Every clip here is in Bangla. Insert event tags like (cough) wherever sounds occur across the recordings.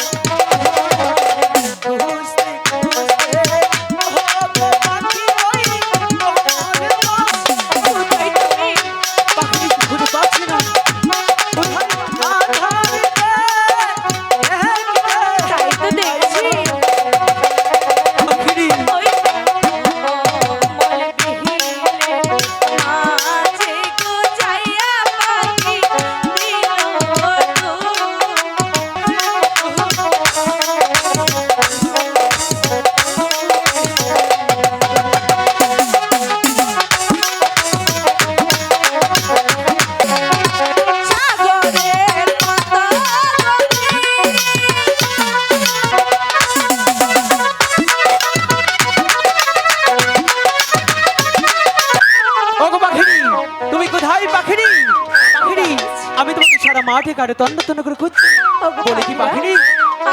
Thank you. সারা মাঠে কাটে তন্ন তন্ন করে খুঁজছি। বলে কি পাখিরি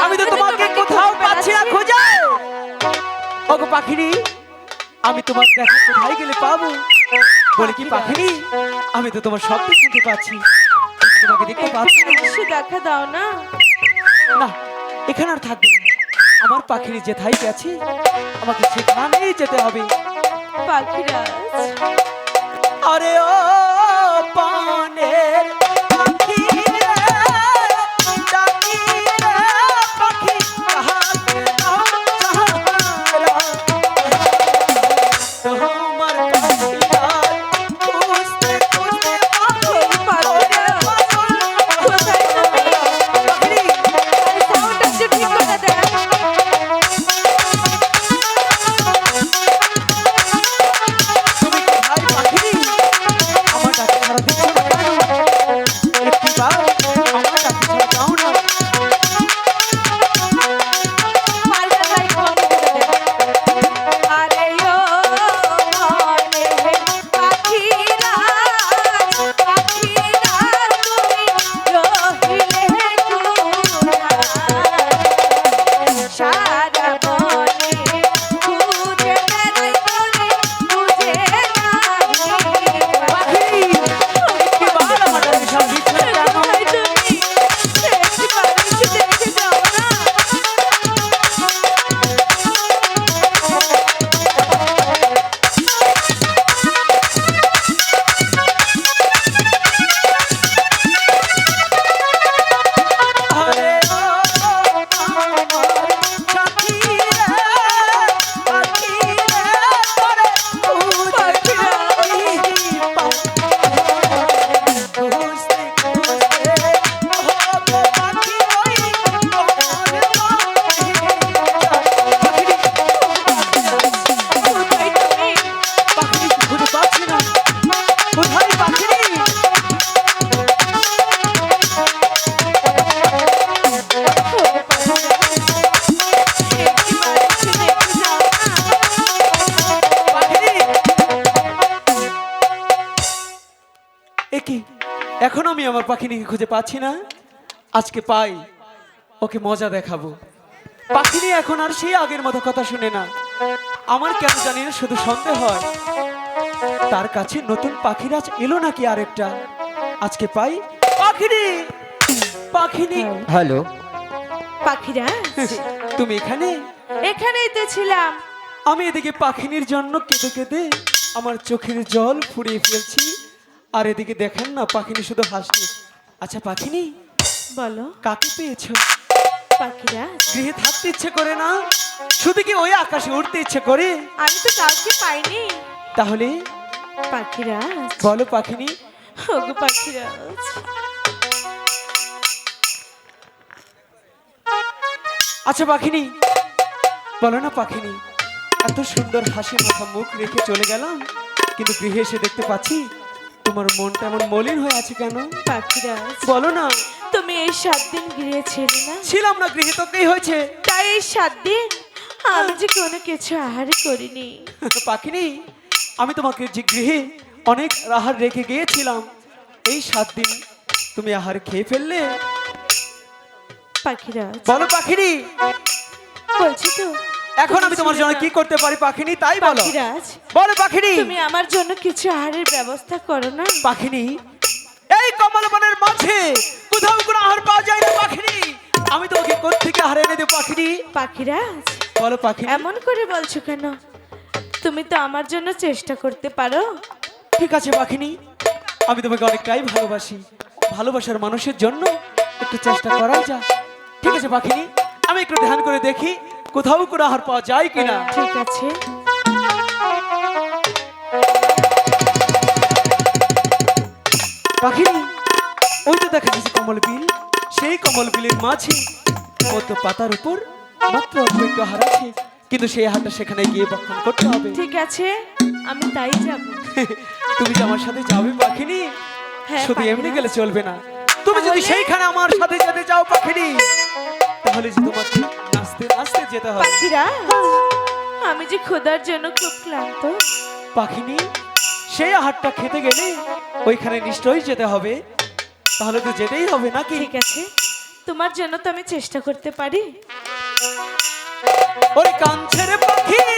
আমি তো তোমাকে কোথাও পাচ্ছি না। খোঁজা! ওগো পাখিরি আমি তোমার দেখা কোথায় গেলে পাবো? বলে কি পাখিরি আমি তো তোমার শব্দ শুনতে পাচ্ছি। তোমাকে দেখতে পাচ্ছি না। দেখা দাও না। না এখানে আর থাকব না। আমার পাখিরি যেথায় গেছে আমাকে সেখানেই যেতে হবে। পাখিরা আরে ও! একি এখন আমি আমার পাখিনিকে খুঁজে পাচ্ছি না। আজকে পাই। ওকে মজা দেখাবো। পাখিনি এখন আর সেই আগের মতো কথা শুনে না। আমার কেন জানি না শুধু সন্দেহ হয়। তার কাছে নতুন পাখিরাজ এলো নাকি আরেকটা? আজকে পাই পাখিনি। পাখিনি। হ্যালো। পাখিরা তুমি এখানে? এখানেই তো ছিলাম। আমি এদিকে পাখিনীর জন্য কেঁদে কেঁদে আমার চোখের জল ফুরিয়ে ফেলছি। আর এদিকে দেখেন না পাখিনি শুধু হাসছে। আচ্ছা পাখিনি? বলো। কাকে পেয়েছ? পাখিরা? গৃহে থাকতে ইচ্ছে করে না? শুধু কি ওই আকাশে উঠতে ইচ্ছে করে? আমি তো কাউকে পাইনি। তাহলে? পাখিরা? বলো পাখিনি। ওগো পাখিরা। আচ্ছা পাখিনি। বলো না পাখিনি। এত সুন্দর হাসি মাথা মুখ রেখে চলে গেলাম কিন্তু গৃহে এসে দেখতে পাচ্ছি তোমার মনটা এমন মলিন হয়ে আছে কেন? পাখিরা বলো না। তুমি এই সাত দিন গিয়েছিলে না? ছিলাম না গৃহে তোকেই হয়েছে? তাই এই সাত দিন আমি যে কোনো কিছু আহার করিনি। পাখিনি আমি তোমাকে যে গৃহে অনেক আহার রেখে গিয়েছিলাম এই সাত দিন তুমি আহার খেয়ে ফেললে? পাখিরা বলো পাখিনি। বলছি তো এখন আমি তোমার জন্য কি করতে পারি পাখিনি তাই বলো। বলো পাখিনি। তুমি আমার জন্য কিছু আহারের ব্যবস্থা করো না। পাখিনি। এই কমলবনের মাঝে কোথাও কোনো আহার পাওয়া যায় না পাখিনি। আমি তোমাকে কোথেকে হারে এনে দেবো পাখিনি? পাখিরাজ বলো পাখি এমন করে বলছো কেন? তুমি তো আমার জন্য চেষ্টা করতে পারো। ঠিক আছে পাখিনি। আমি তোমাকে অনেকটাই ভালোবাসি। ভালোবাসার মানুষের জন্য একটু চেষ্টা করাই যা ঠিক আছে পাখিনি। আমি একটু ধ্যান করে দেখি কোথাও কোনো আহার পাওয়া যায় কিনা? ঠিক আছে। পাখিনি ওই তো দেখা যাচ্ছে কমল বিল সেই কমল বিলের মাঝে কত পাতার উপর মাত্র অল্প একটু আহার আছে কিন্তু সেই আহারটা সেখানে গিয়ে বক্ষণ করতে হবে। ঠিক আছে আমি তাই যাব। (laughs) তুমি যে আমার সাথে যাবে পাখিনি হ্যাঁ, শুধু এমনি গেলে চলবে না। তুমি যদি সেইখানে আমার সাথে যেতে চাও পাখিনি তাহলে যে তোমাকে নাচতে আস্তে যেতে হবে। পাখিরা আমি যে খোদার জন্য খুব ক্লান্ত। পাখিনি সেই আহারটা খেতে গেলে ওইখানে নিশ্চয়ই যেতে হবে। তাহলে তো যেতেই হবে নাকি? ঠিক আছে তোমার জন্য তো আমি চেষ্টা করতে পারি। ওই কাঞ্চের পাখিনি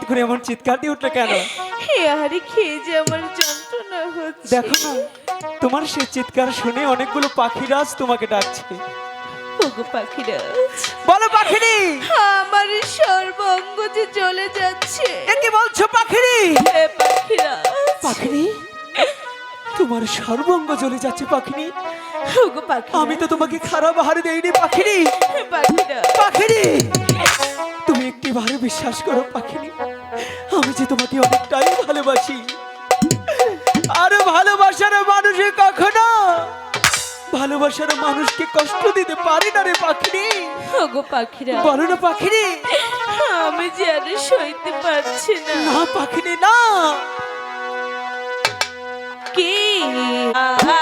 হঠাৎ করে এমন চিৎকার দিয়ে উঠলে কেন? হে আহারে খেয়ে যে আমার যন্ত্রণা হচ্ছে? দেখো না তোমার সে চিৎকার শুনে অনেকগুলো পাখিরাজ তোমাকে ডাকছে। ওগো পাখিরা বলো পাখিরি! আমার সর্বঙ্গ যে চলে যাচ্ছে। এ কি বলছো পাখিরি? হে পাখিরা পাখিরি তোমার সর্বঙ্গ জ্বলে যাচ্ছে পাখিরি। ওগো পাখি আমি তো তোমাকে খারাপ আহার দেইনি পাখিরি। পাখিরা পাখিরি! তুমি একটি বারে বিশ্বাস করো পাখিরি আমি যে তোমাকে অনেকটাই ভালোবাসি। আর ভালোবাসার মানুষে কখনো ভালোবাসার মানুষকে কষ্ট দিতে পারি না রে পাখিরি ওগো পাখিরা। বলো না পাখিরি আমি যে আর সইতে পারছি না। না পাখিনি না। কি? আহার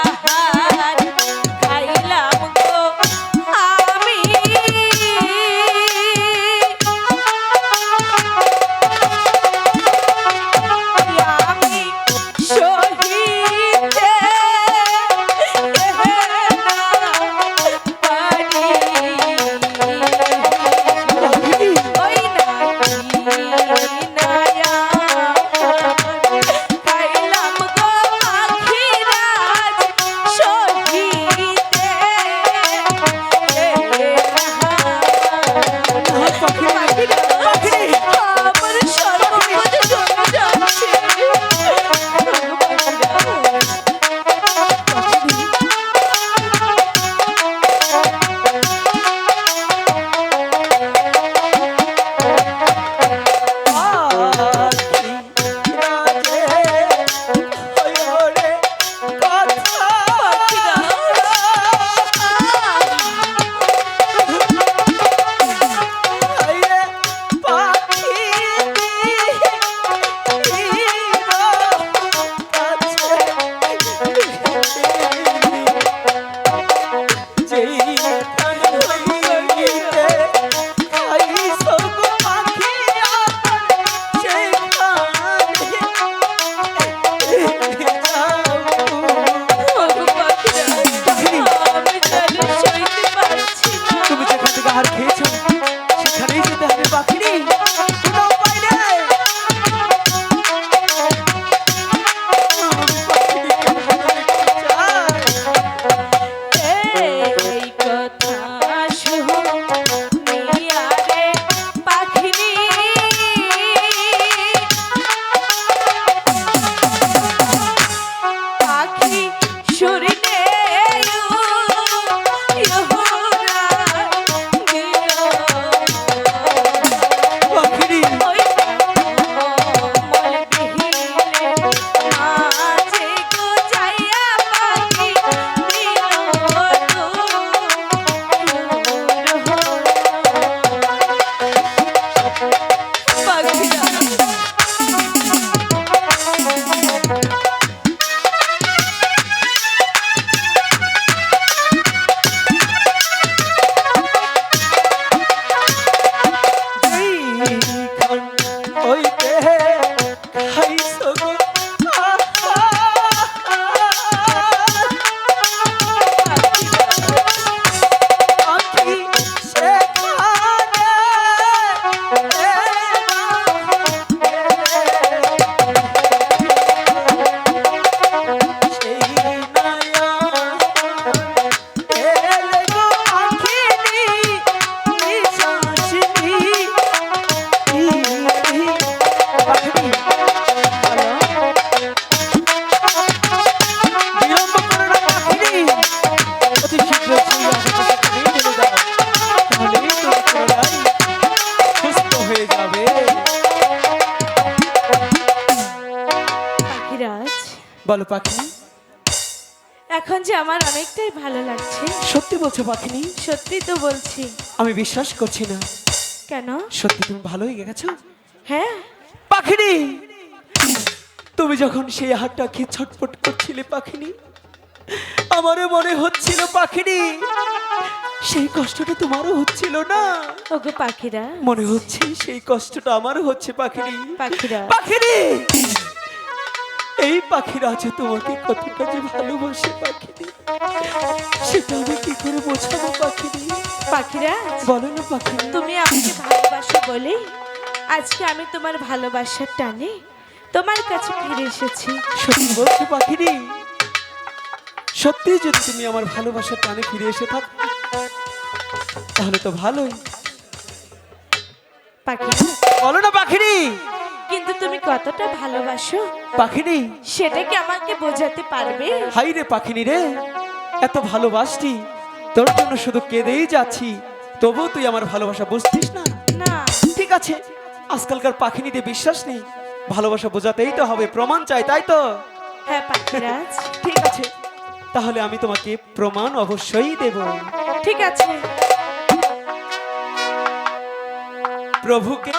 বলো পাখি এখন যে আমার অনেকটাই ভালো লাগছে। সত্যি বলছো পাখিনি? সত্যি তো বলছি। আমি বিশ্বাস করছি না। কেন? সত্যি তুমি ভালো হয়ে গেছো? হ্যাঁ। পাখিনি! তুমি যখন সেই হাতটা খেয়ে ছটফট করছিলে পাখিনি আমারও মনে হচ্ছিল পাখিনি। সেই কষ্টটা তোমারও হচ্ছিল না। ওগো পাখিরা। মনে হচ্ছে সেই কষ্টটা আমারও হচ্ছে পাখিনি। পাখিরা। পাখিনি! এই পাখিরা আছে তোমাকে কতটা যে ভালোবাসে পাখিনি সেটা আমি কি করে বোঝাবো পাখিনি পাখিরা বলো না পাখিনি তুমি আমাকে ভালোবাসো বলে আজকে আমি তোমার ভালোবাসার টানে তোমার কাছে ফিরে এসেছি। সত্যি বলছো পাখিনি সত্যি যদি তুমি আমার ভালোবাসার টানে ফিরে এসে থাকো তাহলে তো ভালোই। পাখি বলো না পাখিনি কিন্তু তুমি কতটা ভালোবাসো? পাখিনি। সেটা কি আমাকে বোঝাতে পারবে? হাই রে পাখিনি রে এত ভালোবাসতি তোর জন্য শুধু কেঁদেই যাচ্ছি। তবুও তুই আমার ভালোবাসা বুঝতিস না? না। ঠিক আছে আজকালকার পাখিনিতে বিশ্বাস নেই। ভালোবাসা বোঝাতেই তো হবে প্রমাণ চাই তাই তো? হ্যাঁ পাখিরাজ। ঠিক আছে তাহলে আমি তোমাকে প্রমাণ অবশ্যই দেব। ঠিক আছে। প্রভুকে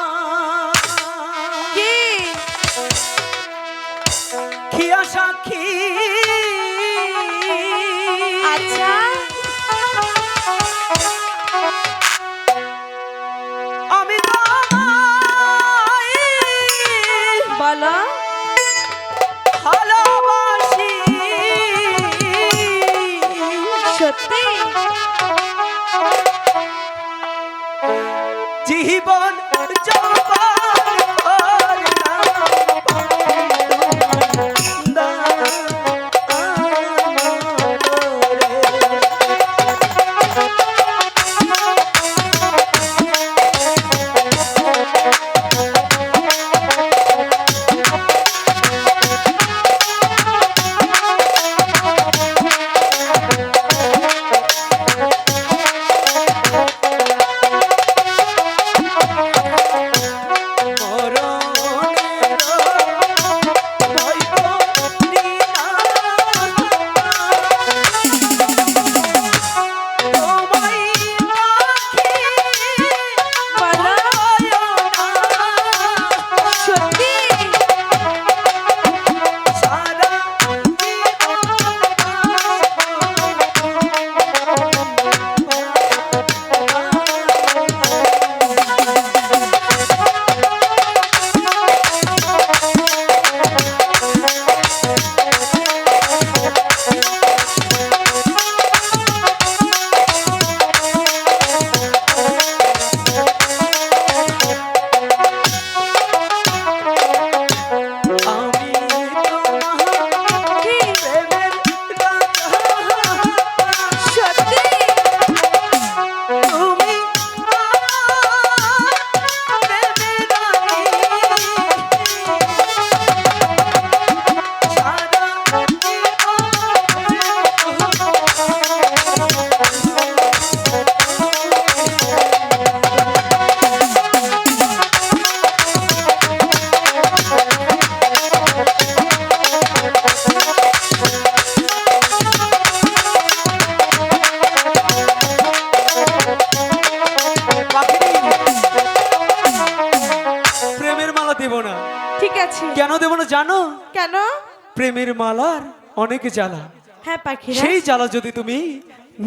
অনেক জ্বালা। হ্যাঁ পাখিরা। সেই জ্বালা যদি তুমি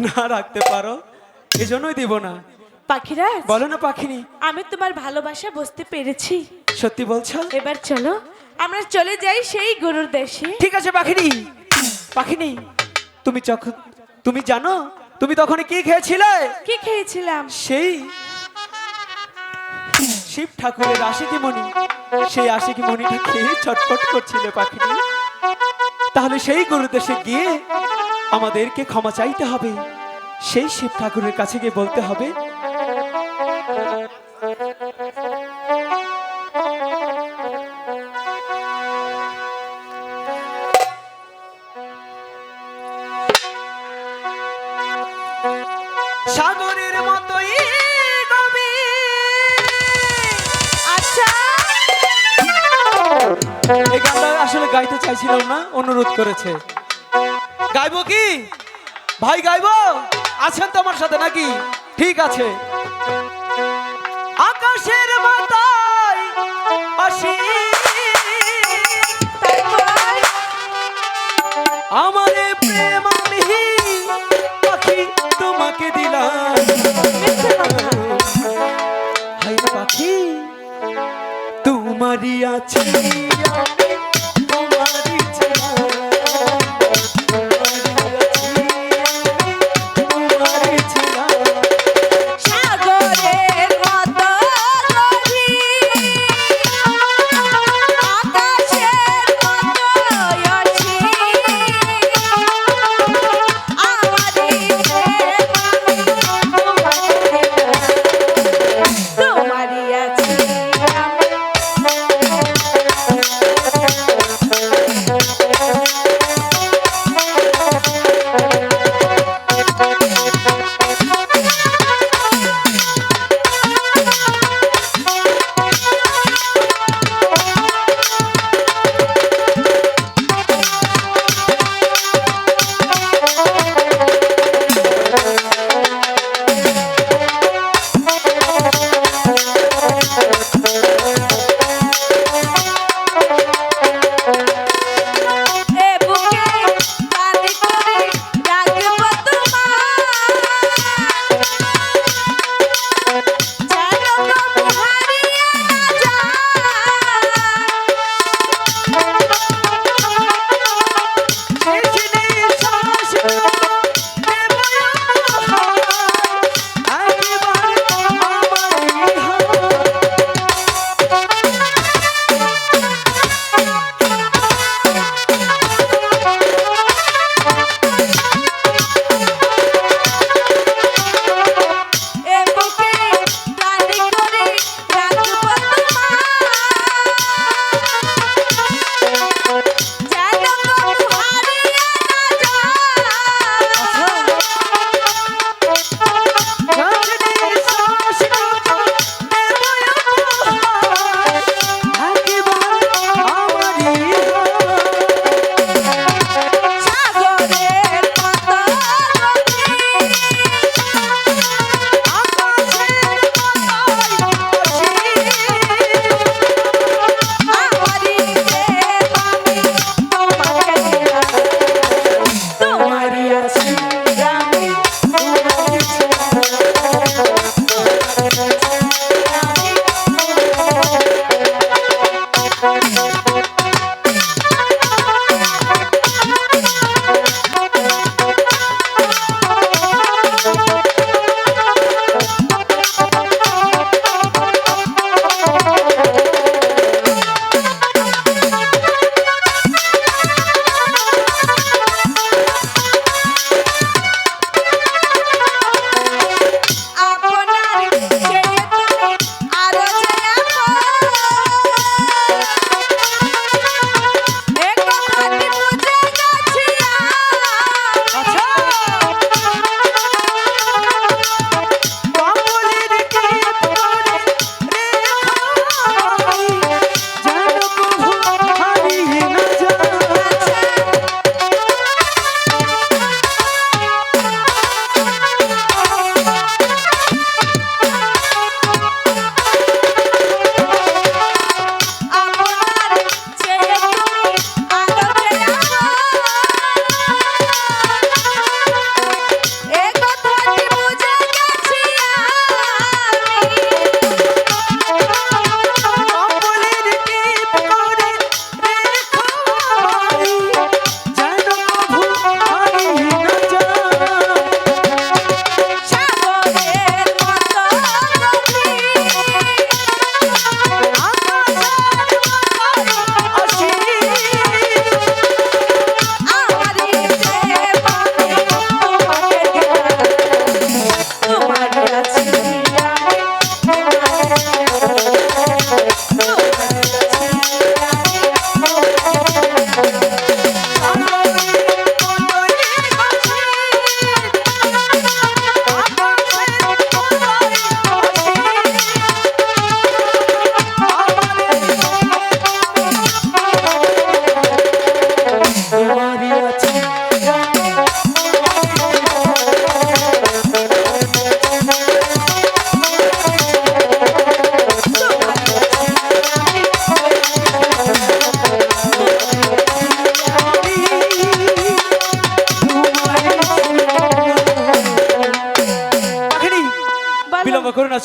না রাখতে পারো এজন্যই দিব না। পাখিরাজ বলো না পাখিনি। আমি তোমার ভালোবাসা বুঝতে পেরেছি। সত্যি বলছো? এবার চলো আমরা চলে যাই সেই গরুর দেশে। ঠিক আছে পাখিনি। পাখিনি তুমি যখন তুমি জানো তুমি তখন কি খেয়েছিলে? কি খেয়েছিলাম? সেই শিব ঠাকুরের আশিকি মণি। সেই আশিকি মণিটা খেয়ে ছটফট করছিলে পাখিনি। তাহলে সেই গুরুদেশে গিয়ে আমাদেরকে ক্ষমা চাইতে হবে। সেই শিব ঠাকুরের কাছে গিয়ে বলতে হবে এই গানটা আসলে গাইতে চাইছিলাম না, অনুরোধ করেছে। গাইবো কি? ভাই গাইবো? আছেন তো আমার সাথে নাকি? ঠিক আছে। আকাশের আমার প্রেম তোমাকে দিলাম। আছি।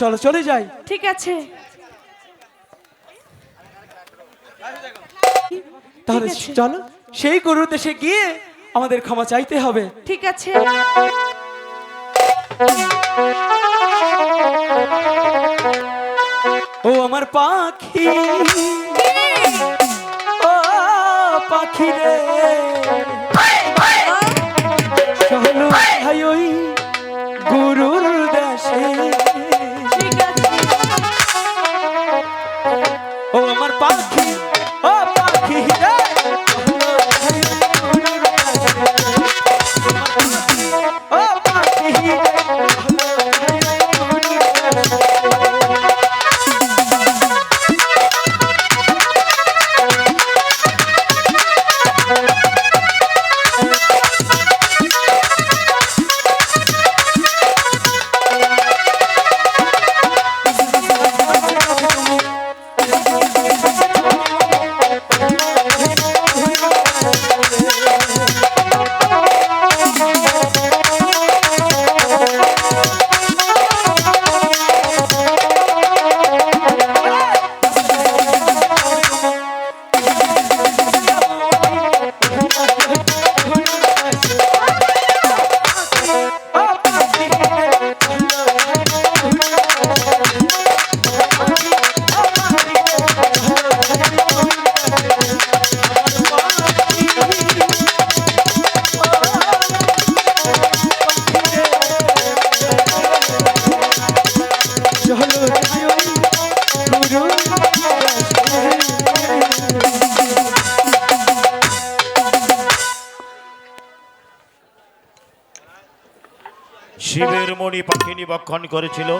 চলো চলে যাই। ঠিক আছে। তাহলে চলো সেই গরুর দেশে গিয়ে আমাদের ক্ষমা চাইতে হবে। ঠিক আছে। ও আমার পাখি। ও পাখি রে। করেছিল।